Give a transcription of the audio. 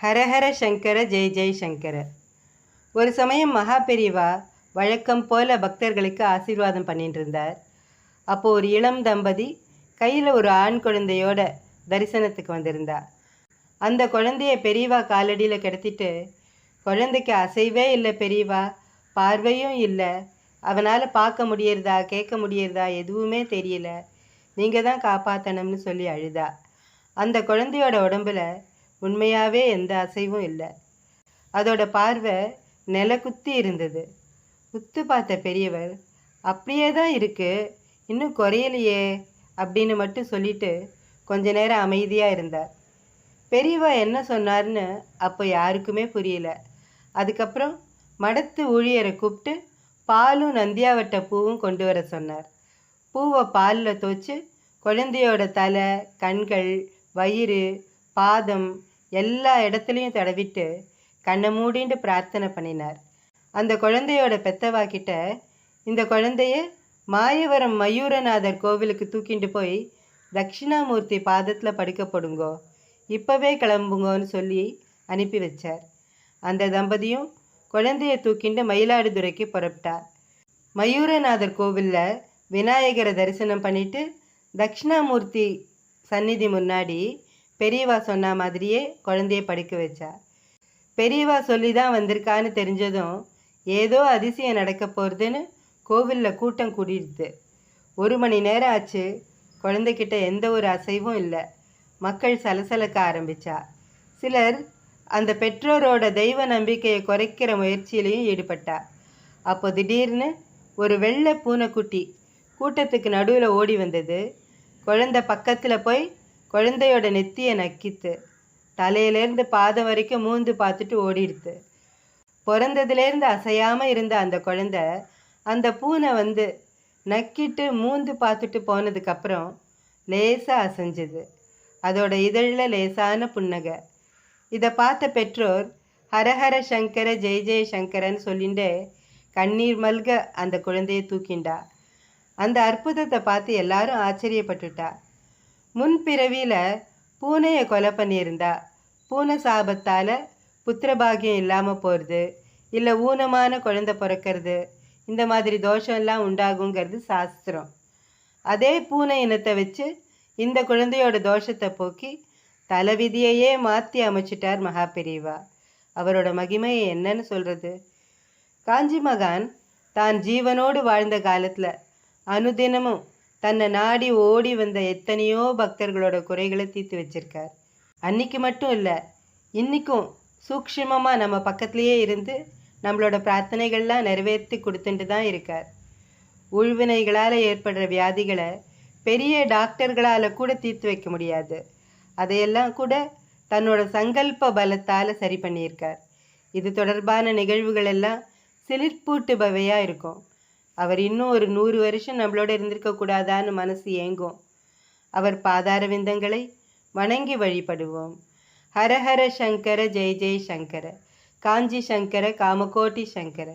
ஹரஹர சங்கர ஜெய் ஜெய் சங்கர. ஒரு சமயம் மகா பெரிவா வழக்கம் போல பக்தர்களுக்கு ஆசீர்வாதம் பண்ணிட்டு இருந்தார் அப்போ ஒரு இளம் தம்பதி கையில் ஒரு ஆண் குழந்தையோட தரிசனத்துக்கு வந்திருந்தா. அந்த குழந்தைய பெரியவா காலடியில் கிடத்திட்டு குழந்தைக்கு அசைவே இல்லை பெரியவா பார்வையும் இல்லை. அவனால் பார்க்க முடியறதா கேட்க முடியறதா எதுவுமே தெரியல. நீங்கள் தான் காப்பாற்றணும்னு சொல்லி அழுதா. அந்த குழந்தையோட உடம்புல உண்மையாகவே எந்த அசைவும் இல்லை. அதோட பார்வை நில குத்தி இருந்தது. உத்து பார்த்த பெரியவர் அப்படியே தான் இருக்கு. இன்னும் குறையலையே அப்படின்னு மட்டும் சொல்லிட்டு கொஞ்ச நேரம் அமைதியாக இருந்தார். பெரியவா என்ன சொன்னார்னு அப்போ யாருக்குமே புரியல. அதுக்கப்புறம் மடத்து ஊழியரை கூப்பிட்டு பாலும் நந்தியாவட்ட பூவும் கொண்டு வர சொன்னார். பூவை பாலில் தோச்சு குழந்தையோட தலை கண்கள் வயிறு பாதம் எல்லா இடத்துலையும் தடவிட்டு கண்ணை மூடிண்டு பிரார்த்தனை பண்ணினார். அந்த குழந்தையோட பெத்தவா கிட்ட இந்த குழந்தைய மாயவரம் மயூரநாதர் கோவிலுக்கு தூக்கிட்டு போய் தட்சிணாமூர்த்தி பாதத்தில் படுக்க போடுங்கோ. இப்போவே கிளம்புங்கோன்னு சொல்லி அனுப்பி வச்சார். அந்த தம்பதியும் குழந்தைய தூக்கிண்டு மயிலாடுதுறைக்கு புறப்பட்டார். மயூரநாதர் கோவிலில் விநாயகரை தரிசனம் பண்ணிட்டு தட்சிணாமூர்த்தி சந்நிதி முன்னாடி பெரியவா சொன்ன மாதிரியே குழந்தைய படுக்க வச்சா. பெரியவா சொல்லி தான் வந்திருக்கான்னு தெரிஞ்சதும் ஏதோ அதிசயம் நடக்க போகிறதுன்னு கோவிலில் கூட்டம் கூடிடுது. ஒரு மணி நேரம் ஆச்சு குழந்தைக்கிட்ட எந்த ஒரு அசைவும் இல்லை. மக்கள் சலசலக்க ஆரம்பித்தா சிலர் அந்த பெற்றோரோட தெய்வ நம்பிக்கையை குறைக்கிற முயற்சியிலையும் ஈடுபட்டா. அப்போ திடீர்னு ஒரு வெள்ளை பூனைக்குட்டி கூட்டத்துக்கு நடுவில் ஓடி வந்தது. குழந்தை பக்கத்தில் போய் குழந்தையோட நெத்தியை நக்கித்து தலையிலேருந்து பாதம் வரைக்கும் மூந்து பார்த்துட்டு ஓடிடுது பிறந்ததுலேருந்து அசையாமல் இருந்த அந்த குழந்தை அந்த பூனை வந்து நக்கிட்டு மூந்து பார்த்துட்டு போனதுக்கப்புறம் லேசாக அசைஞ்சது. அதோட இதழில் லேசான புன்னகை. இதை பார்த்த பெற்றோர் ஹரஹர சங்கர ஜெய் ஜெய் சங்கரன்னு சொல்லிட்டு கண்ணீர் மல்க அந்த குழந்தையை தூக்கிண்டா. அந்த அற்புதத்தை பார்த்து எல்லாரும் ஆச்சரியப்பட்டுட்டா. முன்பிறவியில் பூனையை கொலை பண்ணியிருந்தா. பூனை சாபத்தால் புத்திரபாகியம் இல்லாமல் போகிறது இல்லை ஊனமான குழந்தை பிறக்கிறது இந்த மாதிரி தோஷம்லாம் உண்டாகுங்கிறது சாஸ்திரம். அதே பூனை இனத்தை வச்சு இந்த குழந்தையோட தோஷத்தை போக்கி தலைவிதியையே மாற்றி அமைச்சிட்டார் மகாபிரிவா. அவரோட மகிமையை என்னன்னு சொல்கிறது காஞ்சி மகான் தான் ஜீவனோடு வாழ்ந்த காலத்தில் அனுதினமும் தன்னை நாடி ஓடி வந்த எத்தனையோ பக்தர்களோட குறைகளை தீர்த்து வச்சிருக்கார். அன்னைக்கு மட்டும் இல்லை இன்னைக்கும் சூக்ஷ்மமாக நம்ம பக்கத்துலேயே இருந்து நம்மளோட பிரார்த்தனைகள்லாம் நிறைவேற்றி கொடுத்துட்டு தான் இருக்கார். உழ்வினைகளால் ஏற்படுற வியாதிகளை பெரிய டாக்டர்களால் கூட தீர்த்து வைக்க முடியாது. அதையெல்லாம் கூட தன்னோட சங்கல்ப பலத்தால் சரி பண்ணியிருக்கார். இது தொடர்பான நிகழ்வுகள் எல்லாம் சிலிர்ப்பூட்டுபவையாக இருக்கும். அவர் இன்னும் ஒரு நூறு வருஷம் நம்மளோட இருந்திருக்கக்கூடாதான்னு மனசு ஏங்கும். அவர் பாதார விந்தங்களை வணங்கி வழிபடுவோம். ஹரஹர சங்கர ஜெய் ஜெய் சங்கர. காஞ்சி சங்கர காமகோட்டி சங்கர.